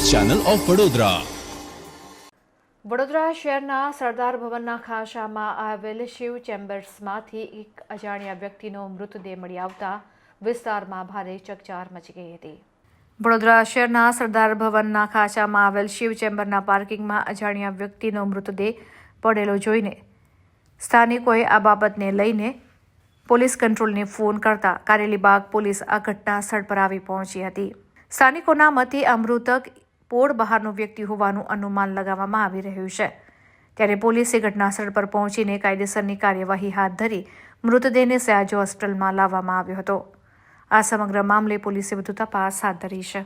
Channel of Vadodara. Vadodara શહેરના સરદાર ભવનના ખાંચામાં આવેલ શિવ ચેમ્બર્સમાંથી એક અજાણ્યા વ્યક્તિનો મૃતદેહ મળી આવતા વિસ્તારમાં ભારે ચકચાર મચી ગઈ હતી. વડોદરા શહેરના સરદાર ભવનના ખાંચામાં આવેલ શિવ ચેમ્બરના પાર્કિંગમાં અજાણ્યા વ્યક્તિનો મૃતદેહ પડેલો જોઈને સ્થાનિકોએ આ બાબતને લઈને પોલીસ કંટ્રોલને ફોન કરતા કારેલીબાગ પોલીસ આ ઘટના સ્થળ પર આવી પહોંચી હતી. સ્થાનિકોના મતે આ મૃતક પોળ બહારનો વ્યક્તિ હોવાનું અનુમાન લગાવવામાં આવી રહ્યું છે. ત્યારે પોલીસે ઘટનાસ્થળ પર પહોંચીને કાયદેસરની કાર્યવાહી હાથ ધરી મૃતદેહને સયાજો હોસ્પિટલમાં લાવવામાં આવ્યો હતો. આ સમગ્ર મામલે પોલીસે વધુ તપાસ હાથ ધરી છે.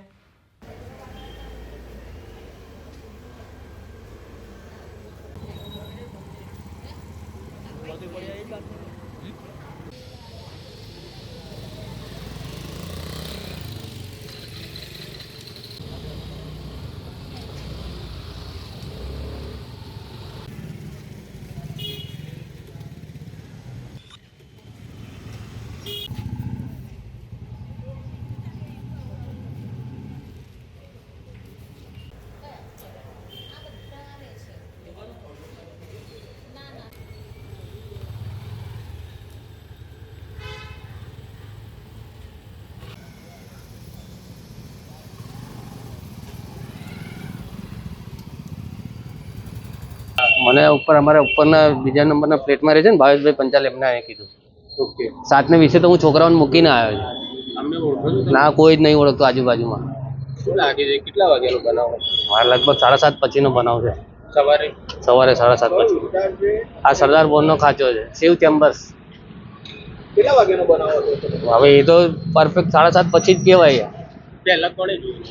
મને ઉપર અમારા ઉપરના બીજા નંબરના પ્લેટમાં રહે છે ને ભાવેશભાઈ પંચાલ એમને અહીંયા કીધું. ઓકે. સાતને વિશે તો હું છોકરાઓને મૂકીને આવ્યો છો. છું ના કોઈ જ નહીં ઓળખતો આજુબાજુમાં. શું લાગે છે? કેટલા વાગ્યાનો બનાવ? મારે લગભગ સાડા સાત પછીનો બનાવ છે. સવારે? સવારે સાડા સાત પછી. આ સરદાર બોનનો ખાંચો છે. શિવ ચેમ્બર્સ કેટલા વાગ્યાનો બનાવ હવે એ તો પરફેક્ટ સાડા સાત પછી જ કહેવાય. પહેલા કોણે જોયું?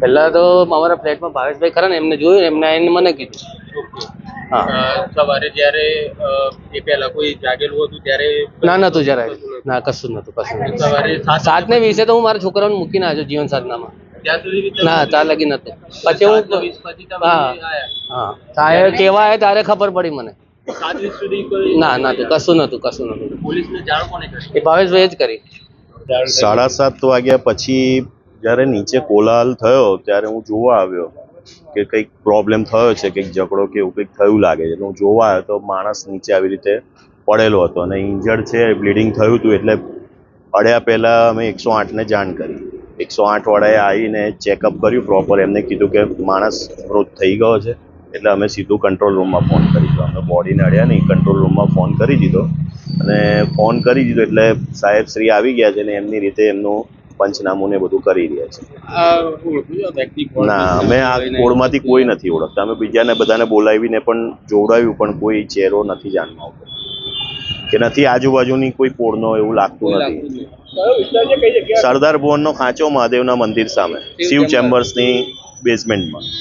પહેલા તો અમારા ફ્લેટમાં ભાવેશભાઈ ખરા ને એમને જોયું એમને આવીને મને કીધું. હા. સવારે જ્યારે એ પહેલા કોઈ જાગેલું હતું ત્યારે ના નતું જરાય. ના કશું નતું કશું સવારે સાત ને વીસે તો હું મારા છોકરાઓને મૂકીને આવ્યો જીવન સાધનામાં. ના ત્યાં લગી નતું. પછી હું હા. હા. તારે કેવા આવ્યા તારે ખબર પડી મને. સાત વીસ સુધી કોઈ ના નતું કશું નતું કશું નતું. પોલીસને જાણ કોને કરી? એ ભાવેશભાઈ જ કરી. સાડા સાત વાગ્યા પછી જ્યારે નીચે કોલાહલ થયો, ત્યારે હું જોવા આવ્યો કે કંઈક પ્રોબ્લેમ થયો છે, કંઈક ઝઘડો કે એવું કંઈક થયું લાગે છે. હું જોવા આવ્યો તો માણસ નીચે આવી રીતે પડેલો હતો અને ઇન્જર્ડ છે બ્લીડિંગ થયું હતું એટલે અડ્યા પહેલાં અમે એકસો આઠને જાણ કરી. એકસો આઠ વાળાએ આવીને ચેકઅપ કર્યું પ્રોપર એમને કીધું કે માણસ મૃત થઈ ગયો છે, એટલે અમે સીધું કંટ્રોલ રૂમમાં ફોન કરી દીધો. અમે બોડીને અડ્યા નહીં કંટ્રોલ રૂમમાં ફોન કરી દીધો. અને ફોન કરી દીધો એટલે સાહેબ શ્રી આવી ગયા છે ને એમની રીતે એમનું પંચનામું ને બધું કરી રહ્યા છે. ના અમે આ કોળમાંથી કોઈ નથી ઓળખતા. અમે બીજાને બધાને બોલાવીને પણ જોવડાવ્યું પણ કોઈ ચહેરો નથી જાણવા આવતો. કે નથી આજુબાજુની કોઈ કોળનો એવું લાગતું નથી. સરદાર ભુવનનો ખાંચો મહાદેવના મંદિર સામે શિવ ચેમ્બર્સની બેઝમેન્ટમાં